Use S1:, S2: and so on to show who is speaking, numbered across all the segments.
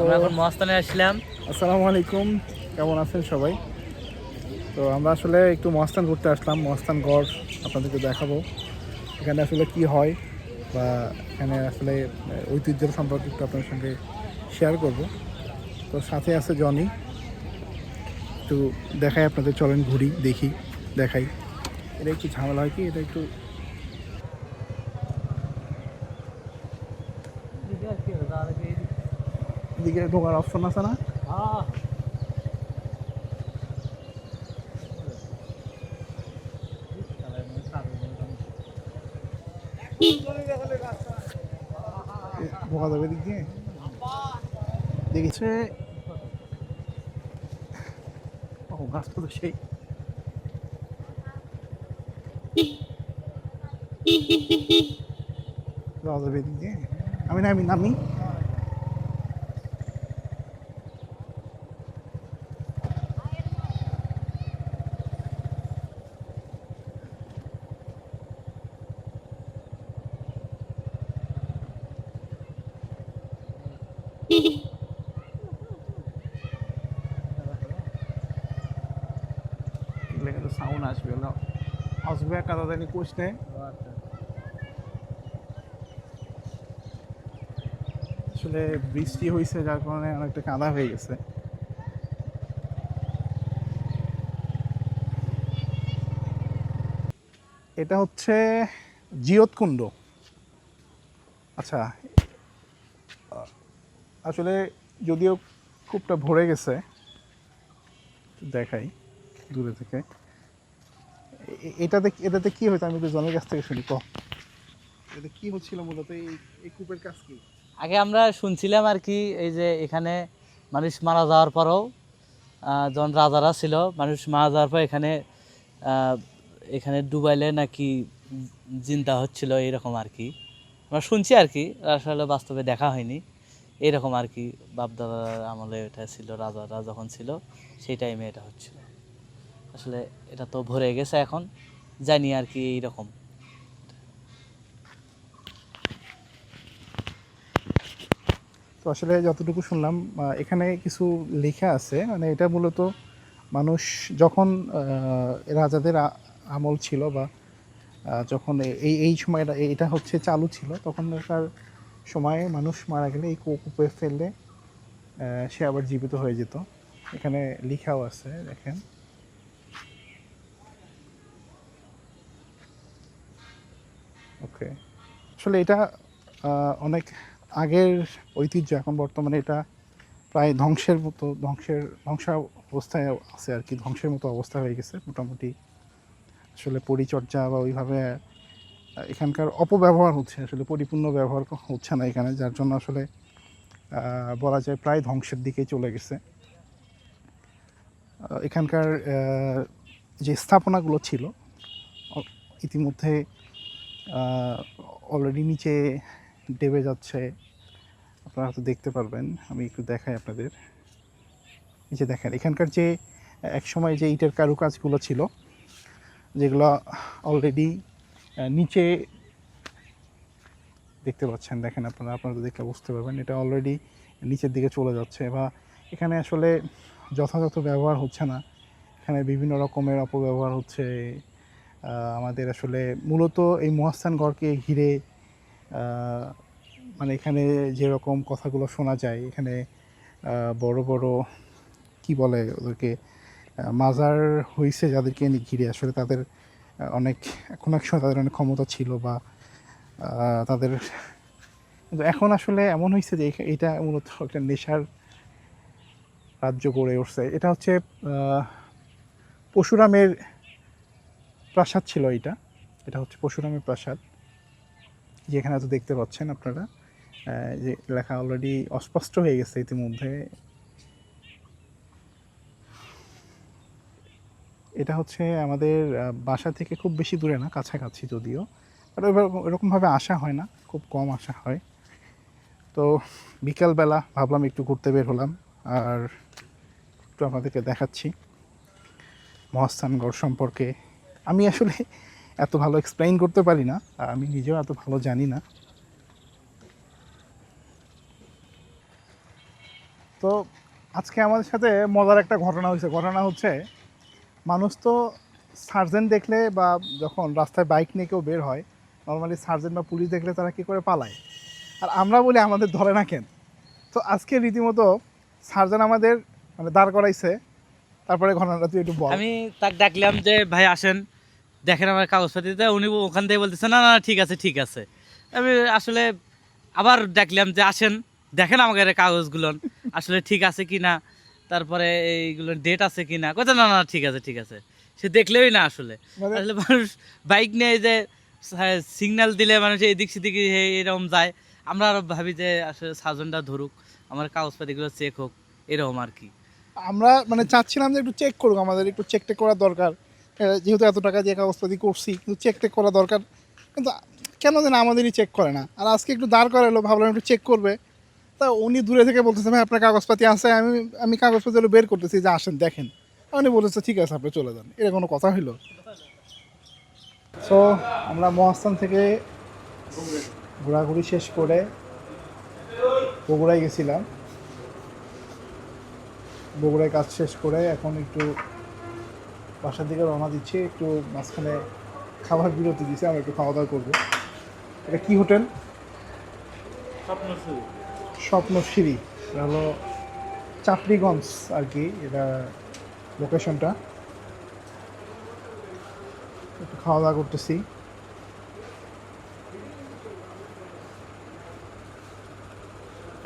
S1: আমরা এখন মহাস্থানে আসলাম।
S2: আসসালামু আলাইকুম কেমন আছেন সবাই? তো আমরা আসলে একটু মহাস্থান ঘুরতে আসলাম মহাস্থান গড় আপনাদেরকে দেখাবো। এখানে আসলে কি হয় বা এখানে আসলে ঐতিহ্যের সম্পর্কে একটু আপনার সঙ্গে শেয়ার করব। তো সাথে আছে জনি। একটু দেখাই আপনাদের চলেন ঘুরি দেখি দেখাই। এটা একটু ঝামেলা হয় কি? এটা একটু এদিকে ঢোকার অপশন আছে না? তো সেই। আমি নামি নামি। আসবে আসবে কাদা জানি কোষ আসলে বৃষ্টি হয়েছে যার কারণে অনেকটা কাদা হয়ে গেছে। এটা হচ্ছে জিয়তকুণ্ড আচ্ছা আসলে যদিও কূপটা ভরে গেছে দেখাই দূরে থেকে। এটাতে এটাতে কি হয়েছে? আমি জনের কাছ থেকে শুনি, ক? এটা কি হচ্ছিল মূলত? এই এই কূপের কাজ কি?
S1: আগে আমরা শুনছিলাম আর কি, এই যে এখানে মানুষ মারা যাওয়ার পরেও যখন রাজারা ছিল। মানুষ মারা যাওয়ার পর এখানে এখানে ডুবাইলে নাকি চিন্তা হচ্ছিল এরকম আর কি। আমরা শুনছি আর কি, আসলে বাস্তবে দেখা হয়নি। এরকম আর কি, বাপদাদার আমলে এটা ছিল, রাজারা যখন ছিল, সেই টাইমে এটা হচ্ছিল। আসলে এটা তো ভরে গেছে এখন, জানি আর কি এইরকম।
S2: তো আসলে যতটুকু শুনলাম এখানে কিছু লেখা আছে মানে এটা মূলত মানুষ যখন রাজাদের আমল ছিল বা যখন এই এই সময়টা এটা হচ্ছে চালু ছিল তখনকার সময়ে মানুষ মারা গেলে এই কূপে ফেললে সে আবার জীবিত হয়ে যেত। এখানে লিখাও আছে, দেখেন। ওকে আসলে এটা অনেক আগের ঐতিহ্য, এখন বর্তমানে এটা প্রায় ধ্বংসের মতো, ধ্বংসের ধ্বংসাবস্থায় আছে আর কি, ধ্বংসের মতো অবস্থা হয়ে গেছে মোটামুটি। আসলে পরিচর্যা বা ওইভাবে এখানকার অপব্যবহার হচ্ছে, আসলে পরিপূর্ণ ব্যবহার হচ্ছে না এখানে, যার জন্য আসলে বলা যায় প্রায় ধ্বংসের দিকে চলে গেছে। এখানকার যে স্থাপনাগুলো ছিল ইতিমধ্যে অলরেডি নিচে ডেবে যাচ্ছে। আপনারা হয়তো দেখতে পারবেন, আমি একটু দেখাই আপনাদের। যে দেখেন, এখানকার যে, এক সময় যে ইটের কারুকাজগুলো ছিল, যেগুলো অলরেডি নিচে দেখতে পাচ্ছেন, দেখেন আপনারা আপনারা দেখলে বুঝতে পারবেন, এটা অলরেডি নিচের দিকে চলে যাচ্ছে। বা এখানে আসলে যথাযথ ব্যবহার হচ্ছে না। এখানে বিভিন্ন রকমের অপব্যবহার হচ্ছে আমাদের আসলে মূলত এই মহাস্থানগড়কে ঘিরে মানে এখানে যেরকম কথাগুলো শোনা যায় এখানে বড় বড় কি বলে ওদেরকে মাজার হয়েছে যাদেরকে ঘিরে। আসলে তাদের অনেক এখন এক সময় তাদের অনেক ক্ষমতা ছিল বা তাদের কিন্তু এখন আসলে এমন হয়েছে যে এটা মূলত একটা নেশার রাজ্য গড়ে উঠছে। এটা হচ্ছে আহ, পরশুরামের প্রাসাদ ছিল এটা এটা হচ্ছে পশুরামের প্রাসাদ। যেখানে তো দেখতে পাচ্ছেন আপনারা। যে লেখা অলরেডি অস্পষ্ট হয়ে গেছে ইতিমধ্যে। এটা হচ্ছে আমাদের বাসা থেকে খুব বেশি দূরে না, কাছাকাছি যদিও। ওরকমভাবে আসা হয় না, খুব কম আসা হয়। তো বিকালবেলা ভাবলাম একটু ঘুরতে বের হলাম আর একটু আপনাদেরকে দেখাচ্ছি মহাস্থানগড় সম্পর্কে। আমি আসলে এত ভালো এক্সপ্লেইন করতে পারি না, আর আমি নিজেও এত ভালো জানি না। তো আজকে আমাদের সাথে মজার একটা ঘটনা হয়েছে। ঘটনা হচ্ছে, মানুষ তো সার্জেন্ট দেখলে বা যখন রাস্তায় বাইক নিয়ে কেউ বের হয় নর্মালি সার্জেন্ট বা পুলিশ দেখলে তারা কী করে পালায়? আর আমরা বলি আমাদের ধরে না কেন? তো আজকে রীতিমতো সার্জেন্ট আমাদের মানে দাঁড় করাইছে। তারপরে ঘটনাটা তুই একটু বল।
S1: আমি তাক ডাকলাম যে, ভাই আসেন। দেখেন আমার কাগজপাতিতে উনি ওখান থেকে বলতেছে না না ঠিক আছে ঠিক আছে। আমি আসলে আবার দেখলাম যে আসেন দেখেন আমাকে কাগজগুলো আসলে ঠিক আছে কি না তারপরে এইগুলো ডেট আছে কি না কথা না না ঠিক আছে ঠিক আছে। সে দেখলেই না আসলে।
S2: মানে-
S1: আসলে মানুষ বাইক নিয়ে যে সিগন্যাল দিলে মানুষ এদিক সেদিক এরকম যায়। আমরা আরও ভাবি যে আসলে সাজনটা ধরুক আমার কাগজপাতিগুলো চেক হোক এরকম আর কি।
S2: আমরা মানে চাচ্ছিলাম যে একটু চেক করুক আমাদের একটু চেক টেক করা দরকার। যেহেতু এত টাকা দিয়ে কাগজপাতি করছি, কিন্তু চেক টেক করা দরকার। কিন্তু কেন যেন আমাদেরই চেক করে না? আর আজকে একটু দাঁড় করালো, ভাবলাম একটু চেক করবে। তা উনি দূরে থেকে বলতেছে, ভাই, আপনার কাগজপাতি আছে, আমি আমি কাগজপাতি বের করতেছি, যে আসেন দেখেন। উনি বলেছে, ঠিক আছে, আপনি চলে যান। এটা কোনো কথা হইল? সো আমরা মহাস্থান থেকে ঘোরাঘুরি শেষ করে বগুড়ায় গেছিলাম। বগুড়ায় কাজ শেষ করে এখন একটু বাসার দিকে রওনা দিচ্ছি একটু মাঝখানে খাবার বিরতি দিচ্ছে আমরা একটু খাওয়া দাওয়া করব। এটা কি হোটেল? স্বপ্নশ্রী। এটা হলো চাপড়িগঞ্জ আর কি এটা লোকেশনটা একটু খাওয়া দাওয়া করতেছি।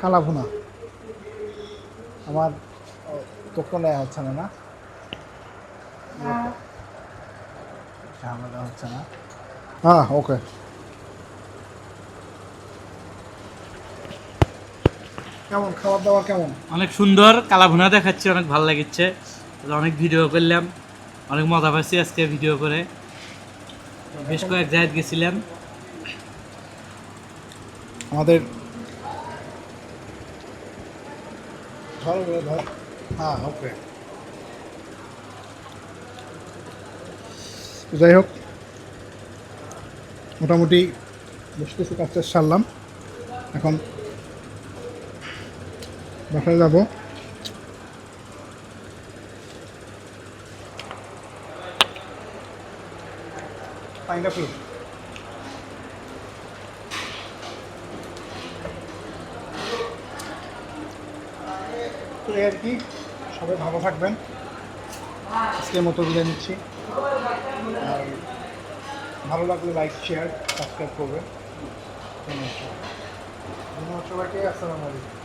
S2: কালাভুনা। আমার নেওয়া হচ্ছে না না? ঝামেলা হচ্ছে না। হ্যাঁ ওকে কেমন খাবার দাবার কেমন?
S1: অনেক সুন্দর কালাভুনা দেখাচ্ছে অনেক ভালো লাগছে অনেক ভিডিও করলাম অনেক মজা পাচ্ছি আজকে ভিডিও করে। বেশ কয়েক জায়গায় গেছিলাম।
S2: আমাদের হ্যাঁ ওকে যাই হোক, মোটামুটি বেশ কিছু কাজ টাজ সারলাম। এখন বাসায় যাব। তো আর কি, সবাই ভালো থাকবেন। আজকের মতো বিদায় নিচ্ছি। ভালো লাগলে লাইক শেয়ার সাবস্ক্রাইব করবেন। ধন্যবাদ সবাইকে আসসালামু আলাইকুম।